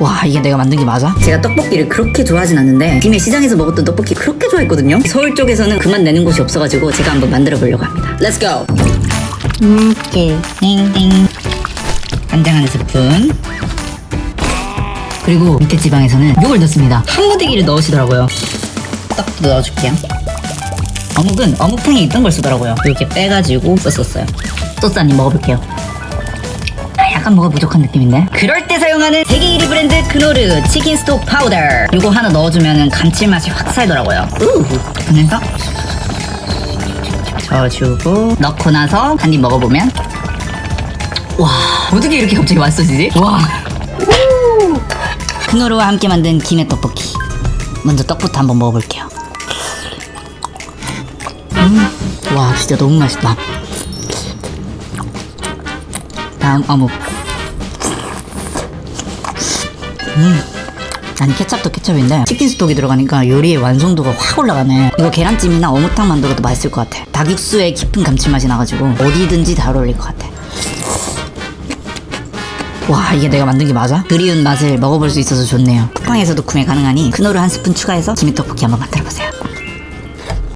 와 이게 내가 만든 게 맞아? 제가 떡볶이를 그렇게 좋아하진 않는데 김해 시장에서 먹었던 떡볶이 그렇게 좋아했거든요. 서울 쪽에서는 그만 내는 곳이 없어가지고 제가 한번 만들어 보려고 합니다. Let's go! 이렇게 띵띵 간장 한 스푼. 그리고 밑에 지방에서는 요걸 넣습니다. 한 무대기를 넣으시더라고요. 떡도 넣어줄게요. 어묵은 어묵탕에 있던 걸 쓰더라고요. 이렇게 빼가지고 썼었어요. 소스 한입 먹어볼게요. 아, 약간 뭐가 부족한 느낌인데? 그럴 때 사용하는 세계 1위 브랜드 그노르 치킨 스톡 파우더. 요거 하나 넣어주면 감칠맛이 확 살더라고요. 우 그래서? 저어주고 넣고 나서 한 입 먹어보면? 와 어떻게 이렇게 갑자기 맛있어지지? 와. 그노르와 함께 만든 김해 떡볶이. 먼저 떡부터 한번 먹어볼게요. 음, 와 진짜 너무 맛있다 다음 어묵. 음. 아니 케찹도 케찹인데 치킨 스톡이 들어가니까 요리의 완성도가 확 올라가네. 이거 계란찜이나 어묵탕 만들어도 맛있을 것 같아. 닭육수의 깊은 감칠맛이 나가지고 어디든지 잘 어울릴 것 같아. 와 이게 내가 만든 게 맞아? 그리운 맛을 먹어볼 수 있어서 좋네요. 쿠팡에서도 구매 가능하니 크노를 한 스푼 추가해서 지미떡볶이 한번 만들어보세요